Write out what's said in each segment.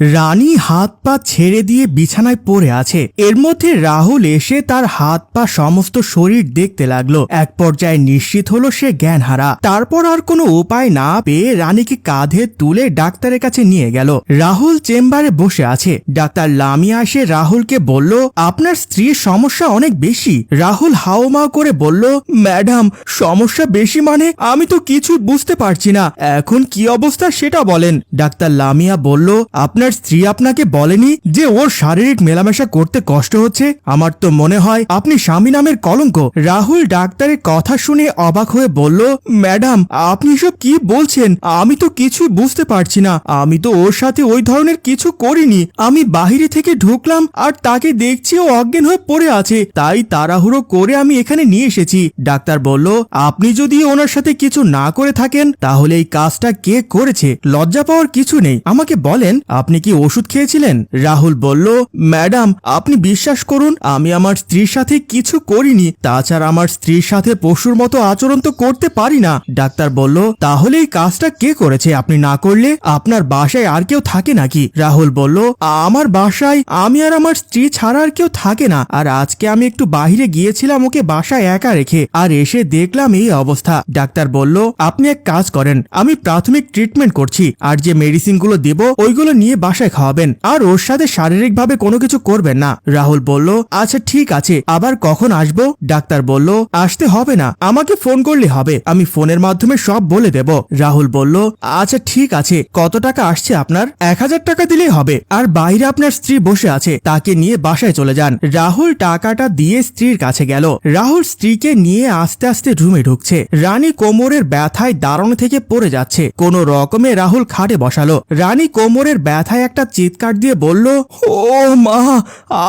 রানী হাত পা ছেড়ে দিয়ে বিছানায় পড়ে আছে। এর মধ্যে রাহুল এসে তার হাত পা সমস্ত শরীর দেখতে লাগল। এক পর্যায়ে নিশ্চিত হলো সে জ্ঞান হারা তারপর আর কোনো উপায় না পেয়ে রানীকে কাঁধে তুলে ডাক্তারের কাছে নিয়ে গেল। রাহুল চেম্বারে বসে আছে। ডাক্তার লামিয়া এসে রাহুলকে বলল, আপনার স্ত্রীর সমস্যা অনেক বেশি। রাহুল হাওমাও করে বলল, ম্যাডাম, সমস্যা বেশি মানে আমি তো কিছু বুঝতে পারছি না। এখন কি অবস্থা সেটা বলেন। ডাক্তার লামিয়া বলল, আপনার স্ত্রী আপনাকে বলেনি যে ওর শারীরিক মেলামেশা করতে কষ্ট হচ্ছে? আমার তো মনে হয় আপনি স্বামী নামের কলঙ্ক। রাহুল ডাক্তারের কথা শুনে অবাক হয়ে বলল, ম্যাডাম, আপনি সব কি বলছেন? আমি তো কিছু বুঝতে পারছি না। আমি তো ওর সাথে ওই ধরনের কিছু করিনি। আমি বাহিরে থেকে ঢুকলাম আর তাকে দেখছি ও অজ্ঞান হয়ে পড়ে আছে। তাই তাড়াহুড়ো করে আমি এখানে নিয়ে এসেছি। ডাক্তার বলল, আপনি যদি ওনার সাথে কিছু না করে থাকেন, তাহলে এই কাজটা কে করেছে? লজ্জা পাওয়ার কিছু নেই। আমাকে বলেন, আপনি কি ওষুধ খেয়েছিলেন? রাহুল বলল, ম্যাডাম, আপনি বিশ্বাস করুন, আমি আমার স্ত্রীর সাথে কিছু করিনি। তাছাড়া আমার স্ত্রীর সাথে পশুর মতো আচরণ তো করতে পারি না। ডাক্তার বলল, তাহলে এই কাজটা কে করেছে? আপনি না করলে আপনার বাসায় আর কেউ থাকে নাকি? রাহুল বলল, আমার বাসায় আমি আর আমার স্ত্রী ছাড়া আর কেউ থাকে না। আর আজকে আমি একটু বাইরে গিয়েছিলাম ওকে বাসায় একা রেখে, আর এসে দেখলাম এই অবস্থা। ডাক্তার বলল, আপনি এক কাজ করেন, আমি প্রাথমিক ট্রিটমেন্ট করছি, আর যে মেডিসিনগুলো দেব, ওইগুলো নিয়ে বাসায় খাওয়াবেন। আর ওর সাথে শারীরিকভাবে কোনো কিছু করবেন না। রাহুল বলল আচ্ছা ঠিক আছে, আবার কখন আসব? ডাক্তার বলল, আসতে হবে না, আমাকে ফোন করলে হবে, আমি ফোনের মাধ্যমে সব বলে দেব। রাহুল বলল আচ্ছা ঠিক আছে, কত টাকা আসছে আপনার? এক হাজার টাকা দিলেই হবে, আর বাইরে আপনার স্ত্রী বসে আছে, তাকে নিয়ে বাসায় চলে যান। রাহুল টাকাটা দিয়ে স্ত্রীর কাছে গেল। রাহুল স্ত্রীকে নিয়ে আস্তে আস্তে রুমে ঢুকছে। রানী কোমরের ব্যথায় দাঁড়ানো থেকে পড়ে যাচ্ছে। কোন রকমে রাহুল খাটে বসালো। রানী কোমরের ব্যথায় একটা চিৎকার দিয়ে বলল, ও মা,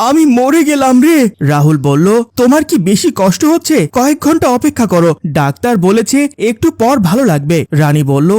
আমি মরে গেলাম রে। রাহুল বলল, তোমার কি বেশি কষ্ট হচ্ছে? কয়েক ঘণ্টা অপেক্ষা করো। ডাক্তার বলেছে একটু পর ভালো লাগবে। রানী বলল,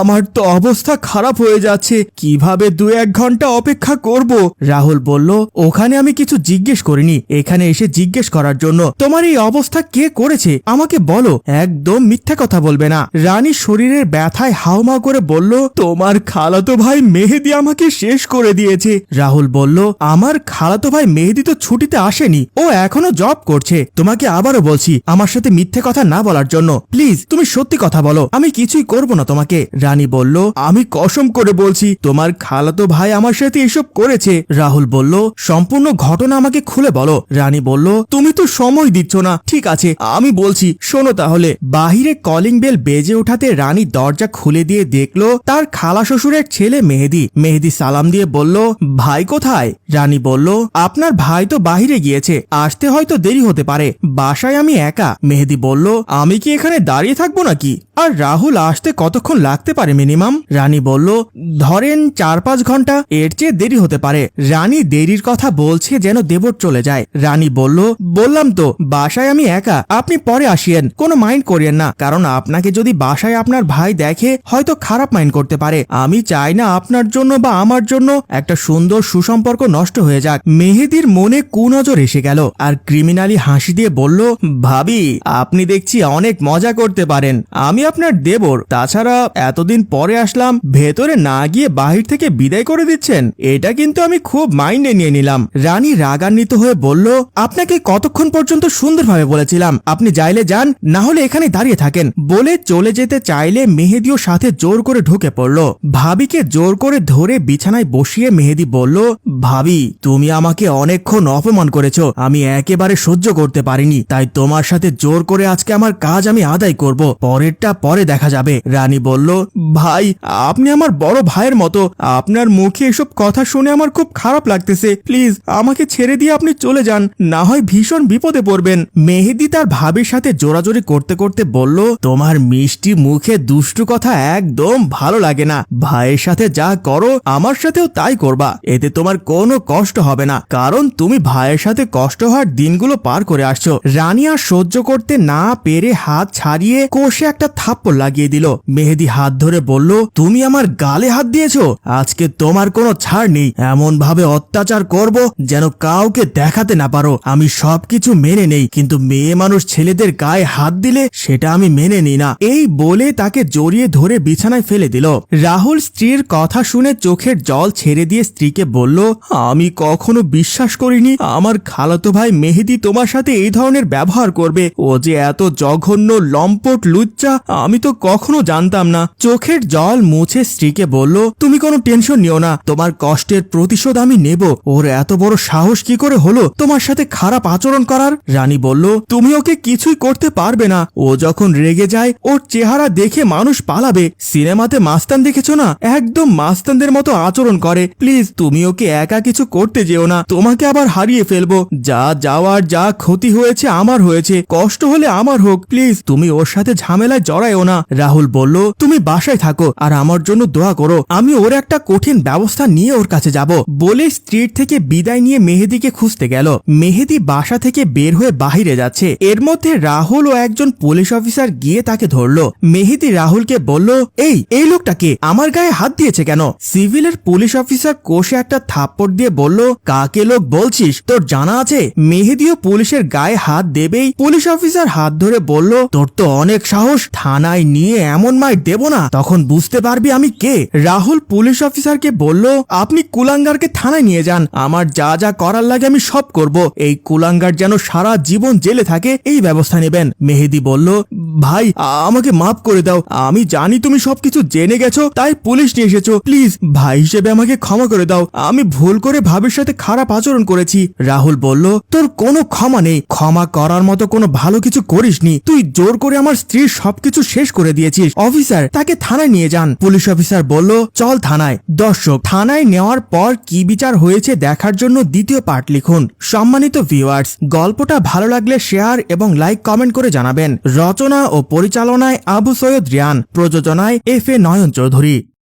আমার তো অবস্থা খারাপ হয়ে যাচ্ছে। কীভাবে দু এক ঘণ্টা অপেক্ষা করব? রাহুল বলল, ওখানে আমি কিছু জিজ্ঞেস করিনি। এখানে এসে জিজ্ঞেস করার জন্য। তোমার এই অবস্থা কে করেছে? আমাকে বলো। একদম মিথ্যা কথা বলবে না। রানী শরীরের ব্যথায় হাওমা করে বলল, তোমার খালাতো ভাই মেহেদি আমাকে শেষ করে দিয়েছে। রাহুল বলল, আমার খালাতো ভাই মেহেদি তো ছুটিতে আসেনি। ও এখনও জব করছে। তোমাকে আবারও বলছি, আমার সাথে মিথ্যে কথা না বলার জন্য। প্লিজ, তুমি সত্যি কথা বলো। আমি কিছুই করব না তোমাকে। রানী বলল, আমি কসম করে বলছি, তোমার খালাতো ভাই আমার সাথে এসব করেছে। রাহুল বলল, সম্পূর্ণ ঘটনা আমাকে খুলে বলো। রানী বলল, তুমি তো সময় দিচ্ছ না। ঠিক আছে, আমি বলছি, শোনো তাহলে। বাহিরে কলিং বেল বেজে ওঠাতে রানী দরজা খুলে দিয়ে দেখল, তার খালা শ্বশুরের ছেলে মেহেদি। মেহেদি সালাম দিয়ে বলল, ভাই কোথায়? রানী বলল, আপনার ভাই তো বাহিরে গিয়েছে, আসতে হয়তো দেরি হতে পারে, বাসায় আমি একা। মেহেদি বলল, আমি কি এখানে দাঁড়িয়ে থাকব নাকি? আর রাহুল আসতে কতক্ষণ লাগতে পারে মিনিমাম? রানী বলল, ধরেন চার পাঁচ ঘণ্টা, এর চেয়ে দেরি হতে পারে। রানী দেরির কথা বলছে যেন দেবর চলে যায়। রানী বলল, বললাম তো, বাসায় আমি একা, আপনি পরে আসিয়েন, কোনো মাইন্ড করিয়েন না, কারণ আপনাকে যদি বাসায় আপনার ভাই দেখে, হয়তো খারাপ মাইন্ড করতে পারে। আমি চাই না আপনার জন্য বা আমার জন্য একটা সুন্দর সুসম্পর্ক নষ্ট হয়ে যাক। মেহেদির মনে কুনজর এসে গেল আর ক্রিমিনালি হাসি দিয়ে বলল, ভাবি, আপনি দেখছি অনেক মজা করতে পারেন। আমি আপনার দেবর। তাছাড়া এতদিন পরে আসলাম, ভেতরে না গিয়ে বাহির থেকে বিদায় করে দিচ্ছেন। এটা কিন্তু আমি খুব মাইন্ডে নিয়ে নিলাম। রানী রাগান্বিত হয়ে বলল, আপনাকে কতক্ষণ পর্যন্ত সুন্দরভাবে বলেছিলাম। আপনি যাইলে যান, না হলে এখানে দাঁড়িয়ে থাকেন। বলে চলে যেতে চাইলে মেহেদিও সাথে জোর করে ঢুকে পড়ল। ভাবিকে জোর করে ধরে বিছানায় বসিয়ে মেহেদি বলল, ভাবি, তুমি আমাকে অনেকক্ষণ অপমান করেছ। আমি একেবারে সহ্য করতে পারিনি। তাই তোমার সাথে জোর করে আজকে আমার কাজ আমি আদায় করব। পরেরটা পরে দেখা যাবে। রানী বলল, ভাই, আপনি আমার বড় ভাইয়ের মতো। আপনার মুখে এসব কথা শুনে আমার খুব খারাপ লাগতেছে। প্লিজ, আমাকে ছেড়ে দিয়ে আপনি চলে যান। না হয় ভীষণ বিপদে পড়বেন। মেহেদি তার ভাবির সাথে জোরাজোরি করতে করতে বলল, তোমার মিষ্টি মুখে দুষ্টু কথা একদম ভালো লাগে না। ভাইয়ের সাথে যা করো আমার সাথেও তাই করবা। এতে তোমার কোনো কষ্ট হবে না, কারণ তুমি ভাইয়ের সাথে কষ্ট হওয়ার দিনগুলো পার করে আসছো। রানী আর সহ্য করতে না পেরে হাত ছাড়িয়ে কোষে একটা থাপ্পড় লাগিয়ে দিল। মেহেদি হাত ধরে বলল, তুমি আমার গালে হাত দিয়েছ? আজকে তোমার কোনো ছাড় নেই। এমন ভাবে অত্যাচার করব যেন কাউকে দেখাতে না পারো। আমি সবকিছু মেনে নেই, কিন্তু মেয়ে মানুষ ছেলেদের গায়ে হাত দিলে সেটা আমি মেনে নিই না। এই বলে তাকে জড়িয়ে ধরে বিছানায় ফেলে দিল। রাহুল স্ত্রীর কথা শুনে চোখে চোখের জল ছেড়ে দিয়ে স্ত্রীকে বলল, আমি কখনো বিশ্বাস করিনি, আমার খালাতো ভাই মেহেদি তোমার সাথে এই ধরনের ব্যবহার করবে। ও যে এত জঘন্য, লম্পট লুচ্চা, আমি তো কখনো জানতাম না। চোখের জল মুছে স্ত্রীকে বলল, তুমি কোনো টেনশন নিও না, তোমার কষ্টের প্রতিশোধ আমি নেব। ওর এত বড় সাহস কি করে হলো তোমার সাথে খারাপ আচরণ করার? রানী বলল, তুমি ওকে কিছুই করতে পারবে না। ও যখন রেগে যায়, ওর চেহারা দেখে মানুষ পালাবে। সিনেমাতে মাস্তান দেখেছ না? একদম মাস্তানদের মতো আচরণ করে প্লিজ তুমি ওকে একা কিছু করতে যেও না, তোমাকে আবার হারিয়ে ফেলব। যা যাওয়ার যা ক্ষতি হয়েছে আমার হয়েছে, কষ্ট হলে আমার হোক প্লিজ তুমি ওর সাথে ঝামেলায় জড়াইও না। রাহুল বলল, তুমি বাসায় থাকো আর আমার জন্য দোয়া করো, আমি ওর একটা কঠিন ব্যবস্থা নিয়ে ওর কাছে যাব। বলে স্ট্রিট থেকে বিদায় নিয়ে মেহেদিকে খুঁজতে গেল। মেহেদি বাসা থেকে বের হয়ে বাহিরে যাচ্ছে। এর মধ্যে রাহুল ও একজন পুলিশ অফিসার গিয়ে তাকে ধরলো। মেহেদি রাহুলকে বলল, এই এই লোকটাকে আমার গায়ে হাত দিয়েছে কেন? সিভিলের পুলিশ অফিসার কোষে একটা থাপ্পড় দিয়ে বলল, কাকে লোক বলছিস? তোর জানা আছে? মেহেদিও পুলিশের গায়ে হাত দেবেই। পুলিশ অফিসার হাত ধরে বলল, তোর তো অনেক সাহস, থানায় নিয়ে এমন মার দেব না। তখন বুঝতে পারবি আমি কে? রাহুল পুলিশ অফিসারকে বলল, আপনি কুলাঙ্গারকে থানায় নিয়ে যান। আমার যা যা করার লাগে আমি সব করব। এই কুলাঙ্গার যেন সারা জীবন জেলে থাকে, এই ব্যবস্থা নেবেন। মেহেদি বলল, ভাই, আমাকে মাফ করে দাও। আমি জানি তুমি সবকিছু জেনে গেছো, তাই পুলিশ নিয়ে এসেছ। প্লিজ ভাই হিসেবে আমাকে ক্ষমা করে দাও। আমি ভুল করে ভাবির সাথে খারাপ আচরণ করেছি। রাহুল বলল, তোর কোনো ক্ষমা নেই। ক্ষমা করার মতো কোনো ভালো কিছু করিসনি। তুই জোর করে আমার স্ত্রীর সবকিছু শেষ করে দিয়েছিস। অফিসার, তাকে থানায় নিয়ে যান। পুলিশ অফিসার বলল, চল থানায়। দর্শক, থানায় নেওয়ার পর কি বিচার হয়েছে দেখার জন্য দ্বিতীয় পার্ট লিখুন। সম্মানিত ভিউয়ার্স গল্পটা ভালো লাগলে শেয়ার এবং লাইক কমেন্ট করে জানাবেন। রচনা ও পরিচালনায় আবু সৈয়দ রিয়ান। প্রযোজনায় এফ এ নয়ন চৌধুরী।